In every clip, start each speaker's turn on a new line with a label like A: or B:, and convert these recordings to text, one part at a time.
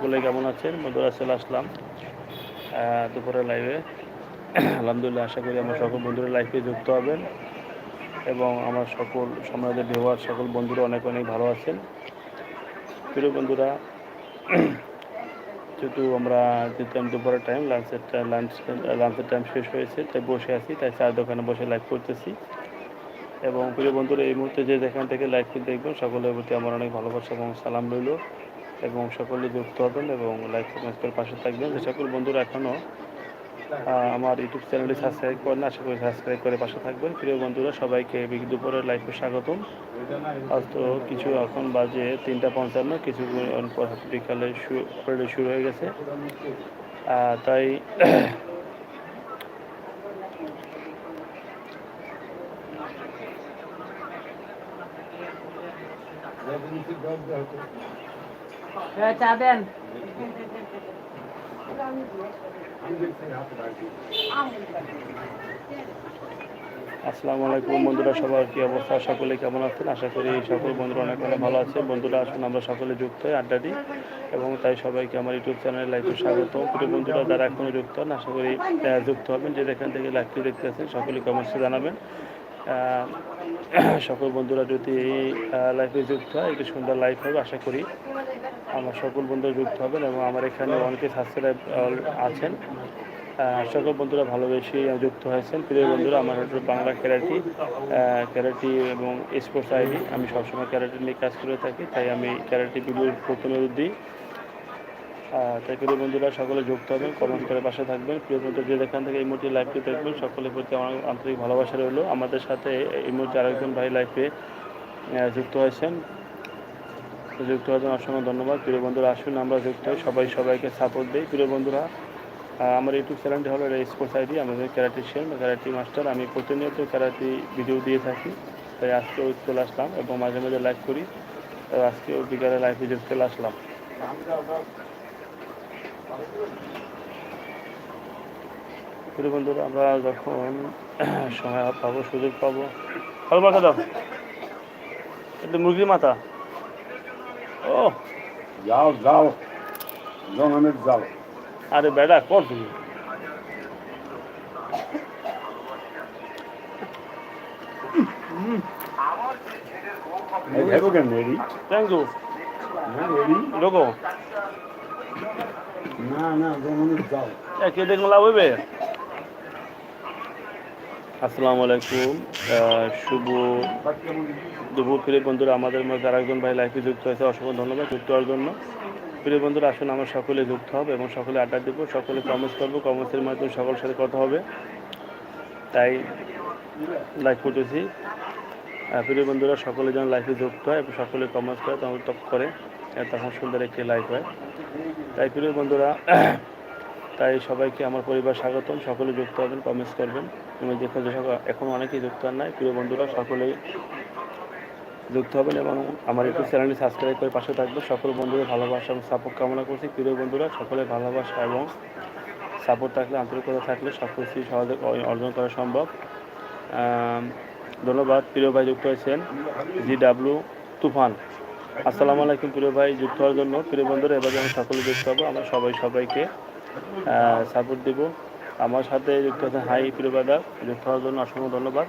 A: সকলে কেমন আছেন? বন্ধুরা চলে আসলাম দুপুরের লাইভে আলহামদুলিল্লাহ, আশা করি আমার সকল বন্ধুরা লাইফে যুক্ত হবেন এবং আমার সকল সমাজের ব্যবহার সকল বন্ধুরা অনেক অনেক ভালো আছেন। প্রিয় বন্ধুরা, যেহেতু আমরা যেহেতু দুপুরের টাইম লাঞ্চের লাঞ্চ লাঞ্চের টাইম শেষ হয়েছে, তাই বসে আছি, তাই চার দোকানে বসে লাইভ করতেছি। এবং প্রিয় বন্ধুরা, এই মুহূর্তে যে যেখান থেকে লাইভটি দেখবেন, সকলের প্রতি আমার অনেক ভালোবাসা এবং সালাম রইল। এবং সকলে যুক্ত হবেন এবং লাইভ কমেন্টের পাশে থাকবেন। যে সকল বন্ধুরা এখনও আমার ইউটিউব চ্যানেলটি সাবস্ক্রাইব করেন আশা করি সাবস্ক্রাইব করে পাশে থাকবেন। প্রিয় বন্ধুরা সবাইকে বিগ দুপুরের লাইভে স্বাগতম। আজ তো কিছু এখন বাজে তিনটা পঞ্চান্ন কিছু পর বিকালে শুরু শুরু হয়ে গেছে। তাই
B: চা দেন
A: আসসালামু আলাইকুম, বন্ধুরা, সবার কি অবস্থা? সকলে কেমন আছেন? আশা করি সকল বন্ধুরা অনেক অনেক ভালো আছে বন্ধুরা, আসুন, আমরা সকলে যুক্ত হই আড্ডা দিই এবং তাই সবাইকে আমার ইউটিউব চ্যানেলে লাইভে স্বাগত। প্রিয় বন্ধুরা, যারা এখনও যুক্ত হন, আশা করি যুক্ত হবেন। যে যেখান থেকে লাইভটি দেখতে আছেন সকলে কমেন্টসে জানাবেন। সকল বন্ধুরা যদি লাইফে যুক্ত হয়, একটি সুন্দর লাইফ হবে, আশা করি। আমার সকল বন্ধুরা যুক্ত হবেন এবং আমার এখানে অনেকে সাবস্ক্রাইব আছেন। সকল বন্ধুরা ভালোবেসে যুক্ত হয়েছেন। প্রিয় বন্ধুরা, আমার হচ্ছে বাংলা ক্যারাটি ক্যারাটি এবং স্পোর্টস আইডি আমি সবসময় ক্যারাটি নিয়ে কাজ করে থাকি, তাই আমি ক্যারাটি ভিডিও প্রথমে দিই। তাই প্রিয় বন্ধুরা, সকলে যুক্ত হবেন কমেন্ট করে পাশে থাকবেন। প্রিয় বন্ধু যে যেখান থেকে এই মুহূর্তে লাইভটি দেখবেন সকলের প্রতি আমার আন্তরিক ভালোবাসা রইল। আমাদের সাথে এই মুহূর্তে আরেকজন ভাই লাইভে যুক্ত হয়েছেন। যুক্ত হওয়ার জন্য অসংখ্য ধন্যবাদ। প্রিয় বন্ধুরা, আসুন আমরা যুক্ত হই। সবাই সবাইকে সাপোর্ট দিই। প্রিয় বন্ধুরা আমার ইউটিউব চ্যানেলটি হলো স্পোর্টস আইডি আমাদের ক্যারাটিশিয়ান ক্যারাটি মাস্টার আমি প্রতিনিয়ত ক্যারাটি ভিডিও দিয়ে থাকি। তাই আজকেও চলে আসলাম এবং মাঝে মাঝে লাইভ করি। তো আজকেও বিকালে লাইভ ভিডিও চলে আসলাম। প্রিয় বন্ধুরা, আমরা যখন সময় পাবো, সুযোগ পাবো ভালো মাথা দাও। একটু মুরগির মাথা। ও
C: যাও যাও জঙ্গলের যাও
A: আরে বেড়া কর তুমি?
C: কেন
A: থ্যাংক ইউ
C: না
A: লোকো
C: না না জঙ্গলের যাও
A: কে দেখুন লাভ হইবে? আসসালামু আলাইকুম। শুভ দুপুর। প্রিয় বন্ধুরা, আমাদের মধ্যে আরেকজন ভাই লাইফে যুক্ত হয়েছে। অসংখ্য ধন্যবাদ যুক্ত হওয়ার জন্য। প্রিয় বন্ধুরা, আসুন আমরা সকলে যুক্ত হবে এবং সকলে আড্ডা দেবো। সকলে কমেন্টস করব। কমেন্টসের মাধ্যমে সকলের সাথে কথা হবে। তাই লাইভ করতেছি। প্রিয় বন্ধুরা, সকলে যেন লাইফে যুক্ত হয় এবং সকলে কমেন্টস করে, তখন টপ করে তখন সুন্দর একটি লাইভ হয়। তাই প্রিয় বন্ধুরা তাই সবাইকে আমার পরিবার স্বাগতম। সকলে যুক্ত হবেন কমেন্টস করবেন। এবং যেখানে যে সকল এখন অনেকেই যুক্ত হন নাই। প্রিয় বন্ধুরা, সকলেই যুক্ত হবেন এবং আমার ইউটিউব চ্যানেলটি সাবস্ক্রাইব করে পাশে থাকবেন। সকল বন্ধুদের ভালোবাসা এবং সাপোর্ট কামনা করছি। প্রিয় বন্ধুরা, সকলের ভালোবাসা এবং সাপোর্ট থাকলে, আন্তরিকতা থাকলে সব কিছুই সহজে অর্জন করা সম্ভব। ধন্যবাদ। প্রিয় ভাই যুক্ত হয়েছেন জি ডাব্লু তুফান। আসসালামু আলাইকুম প্রিয় ভাই, যুক্ত হওয়ার জন্য। প্রিয় বন্ধুরা, এবার আমি সকলে যুক্ত হব। আমরা সবাই সবাইকে সাপোর্ট দেব। আমার সাথে যুক্ত আছেন হাই প্রিয় দাদা যুক্ত হওয়ার জন্য অসংখ্য ধন্যবাদ।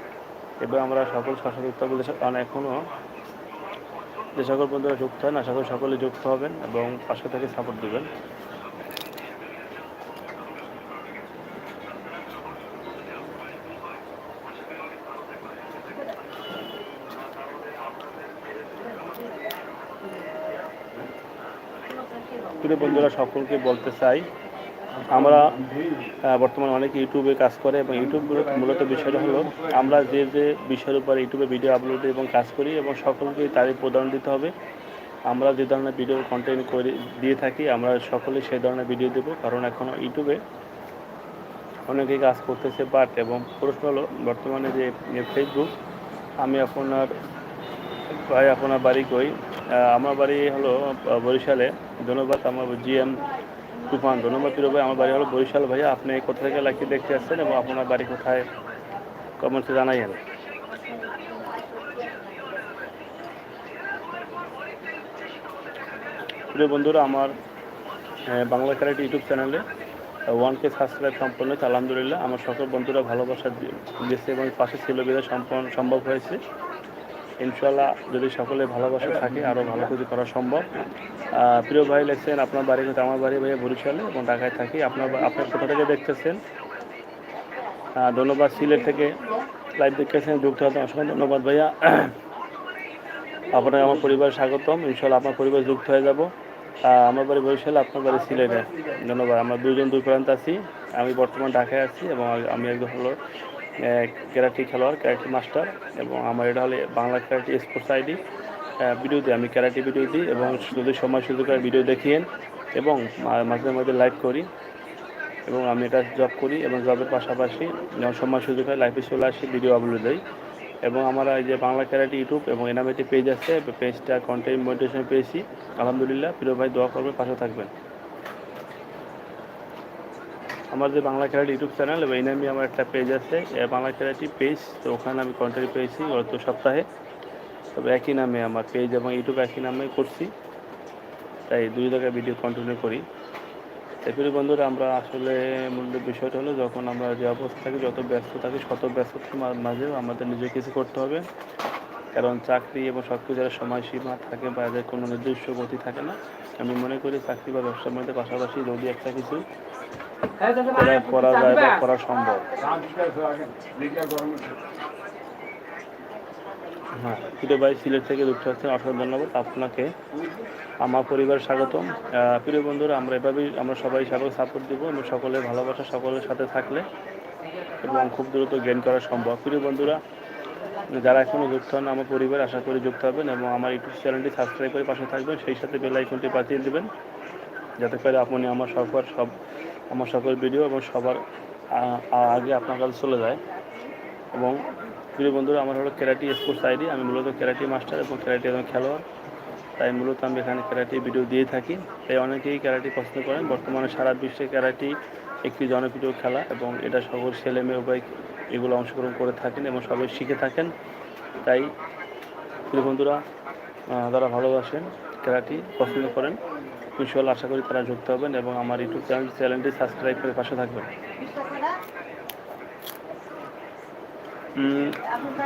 A: এবং আমরা সকল সাথে যুক্ত হব কারণ এখনও যে সকল বন্ধুরা যুক্ত হন, আশা করি সকলে যুক্ত হবেন এবং পাশে থেকে সাপোর্ট দেবেন। প্রিয় বন্ধুরা, সকলকে বলতে চাই আমরা বর্তমানে অনেকে ইউটিউবে কাজ করে এবং ইউটিউব মূলত বিষয়টা হলো, আমরা যে যে বিষয়ের উপর ইউটিউবে ভিডিও আপলোড এবং কাজ করি এবং সকলকে তারই প্রদান দিতে হবে। আমরা যে ধরনের ভিডিও কন্টেন্ট করে, দিয়ে থাকি, আমরা সকলে সেই ধরনের ভিডিও দেব। কারণ এখন ইউটিউবে অনেকেই কাজ করতেছে বাট এবং প্রশ্ন হলো, বর্তমানে যে ফেসবুক আমি আপনার, ভাই আপনার বাড়ি কই? আমার বাড়ি হলো বরিশালে, ধন্যবাদ, আমার জিএম তুফান। ধন্যবাদ প্রিয় ভাই, আমার বাড়ি হলো বরিশাল ভাইয়া। আপনি কোথা থেকে লাইকি দেখতে আসছেন এবং আপনার বাড়ি কোথায়? কমেন্টসে জানাইয়েন প্রিয় বন্ধুরা, আমার বাংলা ক্যারেট ইউটিউব চ্যানেলে ওয়ান কে সাবস্ক্রাইব সম্পন্ন হয়েছে। আলহামদুলিল্লাহ, আমার সকল বন্ধুরা ভালোবাসা দিয়ে- দিয়েছে এবং পাশে ছিল বিধে সম্পন্ন, সম্ভব হয়েছে। ইনশাল্লাহ যদি সকলে ভালোবাসা থাকে আরও ভালো কিছু করা সম্ভব। প্রিয় ভাই লেখছেন, আপনার বাড়ি কিন্তু আমার বাড়ি ভাইয়া বরিশালে এবং ঢাকায় থাকি। আপনার আপনার কোথা থেকে দেখতেছেন? ধন্যবাদ সিলেট থেকে লাইভ দেখতেছেন, যুক্ত হতে অসংখ্য ধন্যবাদ ভাইয়া। আপনার আমার পরিবার স্বাগতম। ইনশাল্লাহ আপনার পরিবার যুক্ত হয়ে যাব। আমার বাড়ি বরিশালে, আপনার বাড়ি সিলেটে। ধন্যবাদ। আমরা দুজন দুই প্রান্ত আছি। আমি বর্তমান ঢাকায় আছি এবং আমি একজন হলো ক্যারাটি খেলোয়াড়, ক্যারাটি মাস্টার এবং আমার এটা হলে Bangla karate sports ID. Video দিই আমি ক্যারাটি ভিডিও দিই এবং যদি সময় সুযোগ হয় ভিডিও দেখিয়েন এবং মাঝে মাঝে লাইভ করি এবং আমি এটা জব করি এবং জবের পাশাপাশি সময় সুযোগ হয় লাইফে চলে আসি ভিডিও আপলোড দিই এবং আমার এই যে বাংলা ক্যারাটি ইউটিউব এবং এনাম একটি পেজ আছে পেজটা কন্টেন্ট মোটিভেশন পেয়েছি। আলহামদুলিল্লাহ, প্রিয় ভাই, দোয়া করবে পাশে থাকবেন। আমার যে বাংলা খেলাটি ইউটিউব চ্যানেল এবং এই আমার একটা পেজ আছে। বাংলা খেলাটি পেজ তো ওখানে আমি কন্টেন্ট পেয়েছি গত সপ্তাহে। তবে একই নামে আমার পেজ এবং ইউটিউব একই নামে করছি। তাই দুই জায়গায় ভিডিও কন্টিনিউ করি। এরপরে বন্ধুরা, আমরা আসলে মূল বিষয়টা হলো, যখন আমরা যে অবস্থা থাকি, যত ব্যস্ত থাকি, শত ব্যস্ততার মাঝেও আমাদের নিজে কিছু করতে হবে। কারণ চাকরি এবং সব কিছু যারা সময়সীমা থাকে বা এদের কোনো নির্দিষ্ট গতি থাকে না, আমি মনে করি চাকরি বা ব্যবসার মধ্যে পাশাপাশি যদি একটা কিছু করা যায় বা করা সম্ভব। হ্যাঁ প্রিয় ভাই সিলেট থেকে যুক্ত হচ্ছেন অসংখ্য ধন্যবাদ। আপনাকে, আমার পরিবার স্বাগতম। প্রিয় বন্ধুরা, আমরা এভাবেই, আমরা সবাই সকল সাপোর্ট দিব এবং সকলের ভালোবাসা সকলের সাথে থাকলে এবং খুব দ্রুত গেইন করা সম্ভব। প্রিয় বন্ধুরা, যারা এখনও যুক্ত হন, আমার পরিবার আশা করি যুক্ত হবেন এবং আমার ইউটিউব চ্যানেলটি সাবস্ক্রাইব করে পাশে থাকবেন। সেই সাথে বেল আইকনটি বাতিয়ে দেবেন, যাতে করে আপনি আমার সকল সব আমার সকল ভিডিও এবং সবার আগে আপনার কাছে চলে যায়। এবং প্রিয় বন্ধুরা, আমার হলো ক্যারাটি স্পোর্টস আইডি। আমি মূলত ক্যারাটি মাস্টার এবং ক্যারাটি একজন খেলোয়াড়। তাই মূলত আমি এখানে ক্যারাটি ভিডিও দিয়ে থাকি। তাই অনেকেই ক্যারাটি পছন্দ করেন। বর্তমানে সারা বিশ্বে ক্যারাটি একটি জনপ্রিয় খেলা এবং এটা সকল ছেলে মেয়ে উভয় এগুলো অংশগ্রহণ করে থাকেন এবং সবাই শিখে থাকেন। তাই প্রিয় বন্ধুরা যারা ভালোবাসেন ক্যারাটি, পছন্দ করেন ইনশাল্লাহ আশা করি তারা যুক্ত হবেন এবং আমার ইউটিউব চ্যানেল চ্যানেলটি সাবস্ক্রাইব করে পাশে থাকবেন।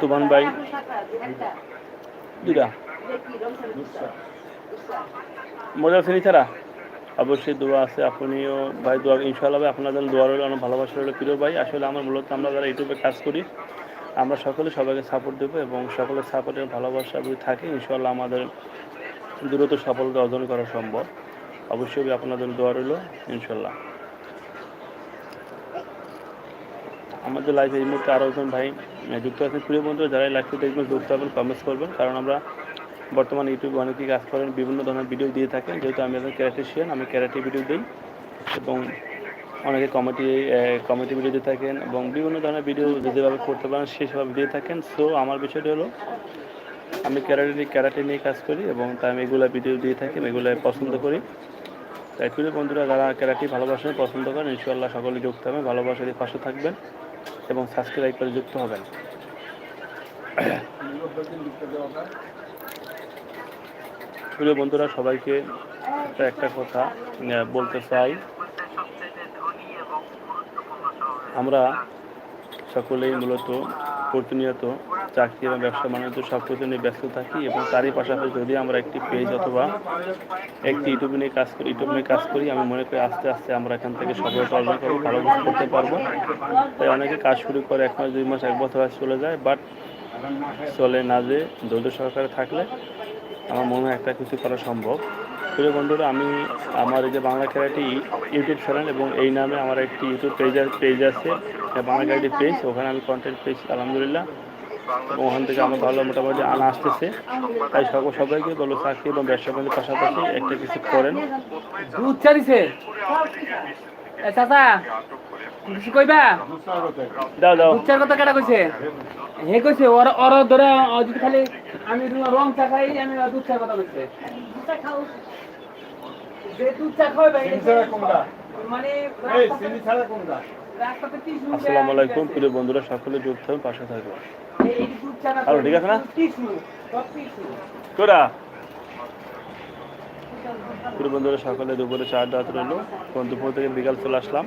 A: তুমান ভাই। দুটা মজা ফিনি ছাড়া? অবশ্যই দোয়া আছে আপনিও। ভাই, দোয়া ইনশাল্লাহ ভাই আপনাদের দোয়া রইল, অনেক ভালোবাসা রইল। প্রিয় ভাই, আসলে আমার মূলত আমরা যারা ইউটিউবে কাজ করি, আমরা সকলে সবাইকে সাপোর্ট দেবো এবং সকলের সাপোর্টের ভালোবাসা যদি থাকে ইনশাল্লাহ আমাদের দ্রুত সফলতা অর্জন করা সম্ভব। অবশ্যই আপনাদের দোয়া রইল, ইনশাল্লাহ। আমাদের লাইফে এই মুহূর্তে আরও একজন ভাই যুক্ত আছেন। প্রিয় বন্ধু যারা লাইফে দেখবেন যুক্ত হবেন কমেন্টস করবেন, কারণ আমরা বর্তমানে ইউটিউবে অনেকেই কাজ করেন, বিভিন্ন ধরনের ভিডিও দিয়ে থাকেন। যেহেতু আমি একজন ক্যারাটিশিয়ান আমি ক্যারাটি ভিডিও দিই এবং অনেকে কমেডি কমেডি ভিডিও দিয়ে থাকেন এবং বিভিন্ন ধরনের ভিডিও যেভাবে করতে পারেন সেভাবে দিয়ে থাকেন। সো আমার বিষয়টি হলো, আমি ক্যারাটে নিয়ে ক্যারাটে নিয়ে কাজ করি এবং তাই আমি এগুলো ভিডিও দিয়ে থাকি এগুলো পছন্দ করি। তাই প্রিয় বন্ধুরা, যারা ক্যারাটি ভালোবাসেন, পছন্দ করেন ইনশাল্লাহ সকলে যুক্ত হবেন ভালোবাসা দিয়ে পাশে থাকবেন এবং সাবস্ক্রাইব করে যুক্ত হবেন। বন্ধুরা, সবাইকে একটা কথা বলতে চাই। আমরা সকলেই মূলত প্রতিনিয়ত চাকরি এবং ব্যবসা বাণিজ্য সব কিছু নিয়ে ব্যস্ত থাকি এবং তারই পাশাপাশি যদি আমরা একটি পেজ অথবা একটি ইউটিউব নিয়ে কাজ করি ইউটিউব নিয়ে কাজ করি, আমি মনে করি আস্তে আস্তে আমরা এখান থেকে সফলতা অর্জন করব ভালো করতে পারব। তাই অনেকে কাজ শুরু করে এক মাস, দুই মাস, এক বছর চলে যায় বাট চলে না যে ধৈর্য সহকারে থাকলে আমার মনে হয় একটা কিছু করা সম্ভব। প্রিয় বন্ধুরা আমি আমার এই যে বাংলা ক্যারাটি ইউটিউব চ্যানেল এবং এই নামে আমার একটি ইউটিউব পেজ পেজ আছে। বাংলা ক্যারাটি পেজ ওখানে আমি কন্টেন্ট পেজ আলহামদুলিল্লাহ। এবং ওখান থেকে আমার ভালো মোটামুটি আনা আসতেছে। তাই সকল সবাইকে বলো চাকরি এবং ব্যবসা বাণিজ্যের পাশাপাশি একটা কিছু করেন।
B: দুধ চা দিছে এ চাচা কিছু কইবা?
A: দাও দাও।
B: দুধ কথা কেটা কইছে? হে কইছে ওর ওর ধরে যদি খালি আমি রং চা খাই আমি দুধ চার কথা কইছে। যে দুধ চা খাওয়াবে মানে
A: আসসালামু আলাইকুম প্রিয় বন্ধুরা সকলে যুক্ত হন পাশে থাকবেন
B: না
A: আরও ঠিক আছে না? প্রিয় বন্ধুরা সকালে দুপুরে চার রাত রইল। এখন দুপুর থেকে বিকাল চলে আসলাম।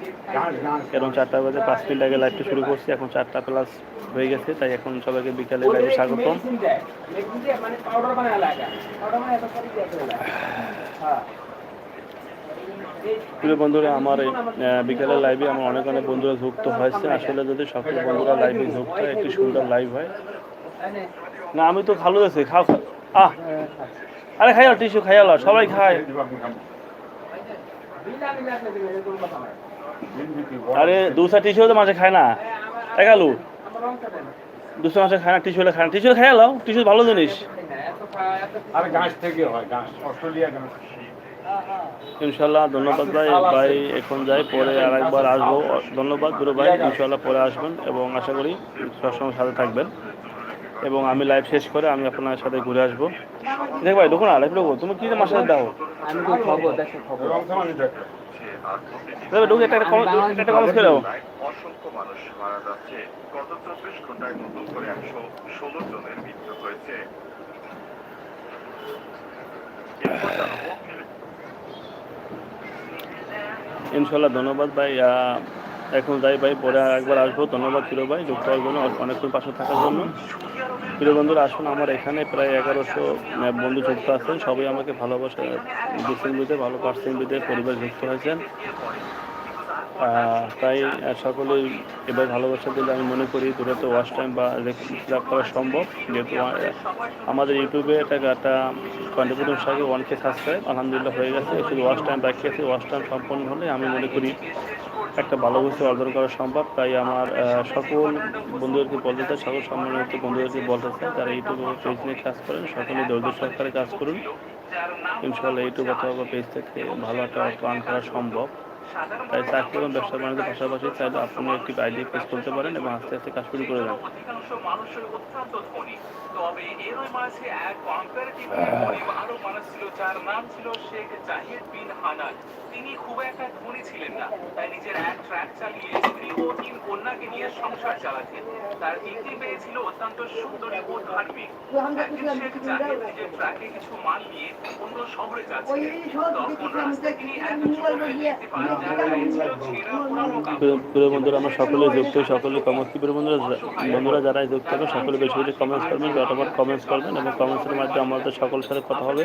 A: এখন চারটা বাজে পাঁচ মিনিট আগে লাইভটা শুরু করছি। এখন চারটা প্লাস হয়ে গেছে তাই এখন সবাইকে বিকালে লাইভে স্বাগতম। প্রিয় বন্ধুরা, আমার এই বিকেলের লাইভে আমার অনেক অনেক বন্ধুরা যুক্ত হয়েছে। আসলে যদি সকল বন্ধুরা লাইভে যুক্ত হয়, একটি সুন্দর লাইভ হয়। না, আমি তো ভালো আছি, খাও। আহ, আরে খাইয়াল টিস্যু খাইয়াল সবাই খায়। আরে, দুসা টিস্যু তো মাঝে খায় না। একালু দুসা মাঝে খায় না টিস্যু খায় না। টিস্যু লাও টিস্যু ভালো জিনিস।
C: আর, ঘাস থেকে হয়, ঘাস। অস্ট্রেলিয়া ঘাস।
A: ইনশাল্লাহ ধন্যবাদ ভাই। ভাই এখন যাই পরে আর একবার আসব। ধন্যবাদ দুটো ভাই ইনশাল্লাহ পরে আসবেন এবং আশা করি সবসময় সাথে থাকবেন। এবং আমি লাইভ শেষ করে আমি আপনার সাথে ঘুরে আসব। দেখ ভাই দেখুন না লাইভ ঢুকো। তুমি কি আমার সাথে দাও?
B: আমি তো খবর দেখো খবর
C: রং সমানই দেখো
A: দেখ ঢুকে একটা একটা একটা কমেন্ট করে
D: অসংখ্য মানুষ মারা যাচ্ছে। গত চব্বিশ ঘন্টায় নতুন করে একশো ষোলো জনের মৃত্যু হয়েছে।
A: ইনশাল্লাহ ধন্যবাদ ভাই। এখন যাই ভাই, পরে একবার আসব। ধন্যবাদ প্রিয় ভাই, যুক্ত হওয়ার জন্য অনেকক্ষণ পাশে থাকার জন্য। প্রিয় বন্ধুরা, আসুন আমার এখানে, প্রায় এগারোশো বন্ধু যুক্ত আছেন। সবাই আমাকে ভালোবাসা দিচ্ছেন ভালো পার্সেন বিদে পরিবার যুক্ত হয়েছেন। তাই সকলেই এবার ভালোবাসা দিলে আমি মনে করি দূরত্ব ওয়াচ টাইম বা লাভ করা সম্ভব। যেহেতু আমাদের ইউটিউবে একটা কন্ট্রিবিউশন সাথে ওয়ান কে সাবস্ক্রাইব আলহামদুলিল্লাহ হয়ে গেছে। শুধু ওয়াচ টাইম বাকি আছে ওয়াচ টাইম সম্পন্ন হলে আমি মনে করি একটা ভালো বস্তু অর্জন করা সম্ভব। তাই আমার সকল বন্ধুদেরকে বলতে চাই, সকল সম্মানিত বন্ধুদেরকে বলতে চাই তারা ইউটিউবে পেজ নিয়ে কাজ করেন, সকলে ধৈর্য সহকারে কাজ করুন। ইনশাল্লাহ ইউটিউব অথবা পেজ থেকে ভালো একটা অর্থ আর্ন করা সম্ভব। তাই চাকরি এবং ব্যবসা বাণিজ্যের পাশাপাশি চাইলে আপনি একটি আইডি পেজ খুলতে পারেন এবং আস্তে আস্তে কাজ শুরু করে দেন।
D: তিনি খুব একটা ধনী ছিলেন না, তাই নিজের এক ট্র্যাক চালিয়ে স্ত্রী ও তিন কন্যাকে নিয়ে সংসার চালাতেন। তার তিনটি মেয়ে ছিল অত্যন্ত সুন্দরী ও ধার্মিক। নিজের ট্র্যাকে কিছু মাল নিয়ে অন্য শহরে যাচ্ছিলেন। তখন রাস্তায় তিনি এক
A: প্রিয়- বন্ধুরা, আমরা সকলে যুক্ত, সকলে কমেন্টস প্রিয় বন্ধুরা বন্ধুরা যারা যুক্ত হবে সকলে বেশি বেশি কমেন্টস করবেন যতবার কমেন্টস করবেন এবং কমেন্টসের মাধ্যমে আমাদের সকলের সাথে কথা হবে।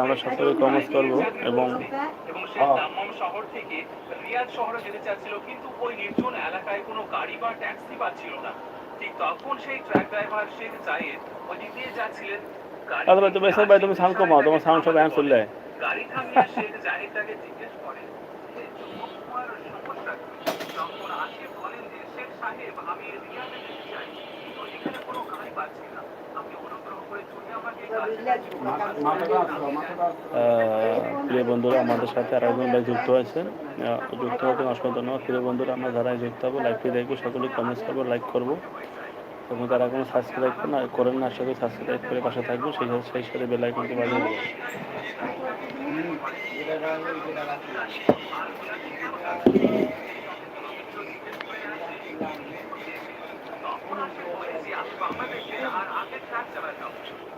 A: আমরা সকলে কমেন্টস করব এবং আচ্ছা তুমি সাউন্ড কমাও, তোমার সাউন্ড সব হ্যাঁ চলে যায়
D: গাড়ি থামিয়ে শেখ জায়েদ তাকে জিজ্ঞেস করেন যে তোমার সমস্যা কি? তখন আশিফ বলেন যে শেখ সাহেব আমি রিয়াদে যেতে চাই। কিন্তু এখানে কোনো গাড়ি পাচ্ছি না। করে
A: প্রিয় বন্ধুরা আমাদের সাথে আর একজন ভাই যুক্ত আছেন। যুক্ত হতে অসংখ্য ধন্যবাদ। প্রিয় বন্ধুরা আমরা যারা যুক্ত হব লাইভটি দেখব সকলে কমেন্টস করব লাইক করব। এবং যারা কোনো সাবস্ক্রাইব না করেন না আশা করি সাবস্ক্রাইব করে পাশে থাকব, সেই সাথে সেই সাথে বেল আইকনটি বাজিয়ে দেবো।
D: তখন আসে বলেছি আমি বাংলাদেশে আর আগে ট্রাক চালাতাম কিন্তু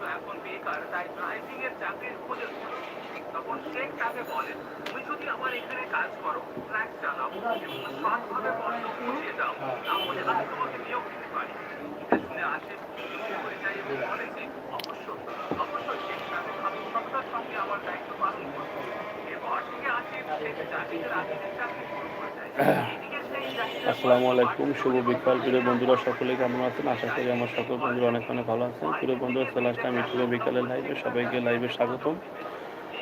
D: তাকে বলেন তুমি যদি আমার এখানে কাজ করো ট্রাক চালাও সৎভাবে তাহলে তোমাকে নিয়োগ দিতে
A: আসসালামু আলাইকুম, শুভ বিকাল। প্রিয় বন্ধুরা সকলে কেমন আছেন? আশা করি আমার সকল বন্ধুরা অনেক অনেক ভালো আছেন। প্রিয় বন্ধুরা, চলে আসলাম ইউটিউবে বিকালের লাইভে সবাইকে লাইভে স্বাগতম।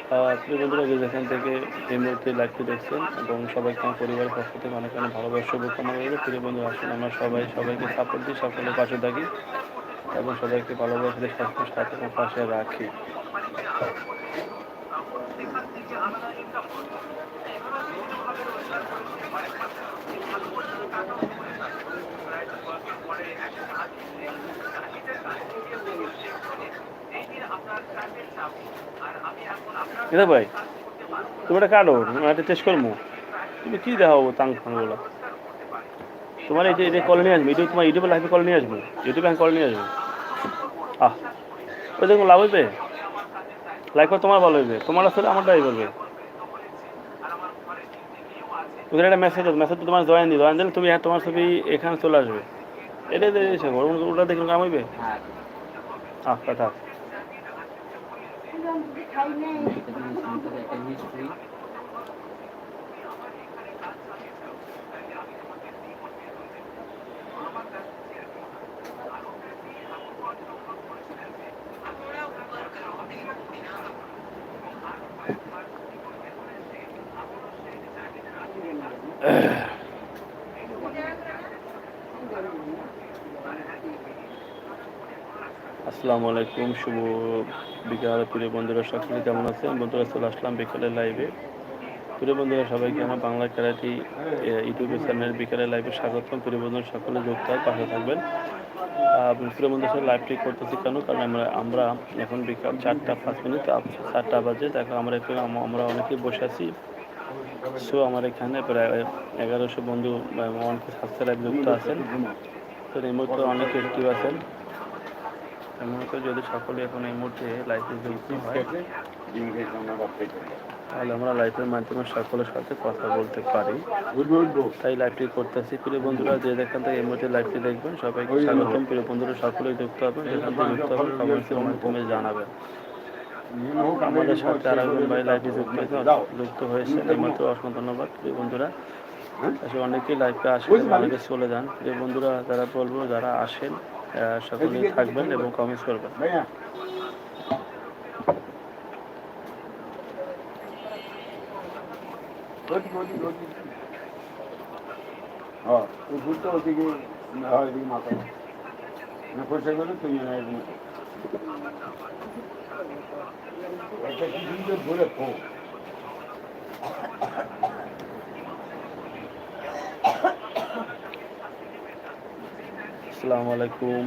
A: প্রিয় বন্ধুরা যেখান থেকে এই মুহূর্তে লাইভটি দেখছেন এবং সবাইকে আমার পরিবারের পক্ষ থেকে অনেক অনেক ভালোবাসা শুভকামনা রইল। প্রিয় বন্ধু আসুন আমরা সবাই সবাইকে সাপোর্ট দিই, সকলের পাশে থাকি এবং সবাইকে ভালোবাসা দিয়ে সবসময় সাথে পাশে রাখি
D: সেখান থেকে আলাদা ইনকাম করতো এইভাবে বিভিন্নভাবে রোজগার করেছে কয়েক মাস ভালো করে টাকাও করে থাকে প্রায় দু বছর পরে এক সাহায্য জাহিদের কাছ থেকে বলল শেখ বলে এই নিয়ে আপনার কাজের চাবি আর আমি এখন আপনার
A: এটা ভাই, তুমি এটা কাটো একটা টেস্ট করব। তুমি কী দেখাবো তাং ফাংগুলো তোমার এটা কল নিয়ে আসব, ইউটিউব, তোমার ইউটিউবে লাইভে কল নিয়ে আসব, ইউটিউবে আমি কল নিয়ে আসব। আহ, ওই দেখুন, লাভ হইবে? লাইক করে তোমার ভালো হইবে, তোমার আসলে আমারটাই করবে ওদের একটা মেসেজ আছে মেসেজ তোমার জয়েন দিই জয়েন দিলে তুমি তোমার ছবি এখানে চলে আসবে। এসে ওটা দেখুন কাম হইবে?
D: হ্যাঁ
A: আচ্ছা থাক
D: একটা জিনিস নিতে একটা হিস্ট্রি
A: আসসালামু আলাইকুম, শুভ বিকাল। প্রিয় বন্ধুরা, সকলে কেমন আছেন? বন্ধুরা, চলে আসলাম বিকালের লাইভে প্রিয় বন্ধুরা, সবাইকে আমার বাংলা ক্যারাটি ইউটিউব চ্যানেল বিকালের লাইভে স্বাগতম। প্রিয় বন্ধুরা, সকলে যুক্ত পাশে থাকবেন। প্রিয় বন্ধুর সাথে লাইভটি করতেছি কেন? কারণ আমরা আমরা এখন বিকাল চারটা পাঁচ মিনিট চারটা বাজে। দেখো, আমরা আম- আমরা অনেকেই বসে আছি। সো আমার এখানে প্রায় এগারোশো বন্ধু অনেকে সাবস্ক্রাইব যুক্ত আছেন। তো এই মুহূর্তে অনেক অ্যাক্টিভ আছেন। এমন করে যদি সকলে এখন এই মুহূর্তে লাইফে যুক্ত হয়, তাহলে আমরা লাইফের মাধ্যমে সকলের সাথে কথা বলতে পারি। তাই লাইভটি করতেছি। প্রিয় বন্ধুরা, যে যেখান থেকে এই মুহূর্তে লাইভটি দেখবেন, সবাইকে স্বাগতম। প্রিয় বন্ধুরা, সকলেই যুক্ত হবেন। যেখান থেকে যুক্ত হবেন কমেন্টসের মাধ্যমে জানাবেন। আমাদের সাথে আর একজন ভাই লাইভে যুক্ত যুক্ত হয়েছে। এই মাত্র অসংখ্য ধন্যবাদ, প্রিয় বন্ধুরা। আসলে অনেকেই লাইভে আসেন, অনেকে চলে যান। প্রিয় বন্ধুরা, যারা বলব, যারা আসেন সকলেই থাকবেন এবং কমেন্টস করবেন
C: ভাইয়া ওদিকে ওদিকে ওদিকে হ্যাঁ ওই ঘুরতে ওদিকে হয় ওদিকে মাথা না পয়সা গেলে তুই না এরকম একটা কিছু বলে ফো
A: আসসালামু আলাইকুম।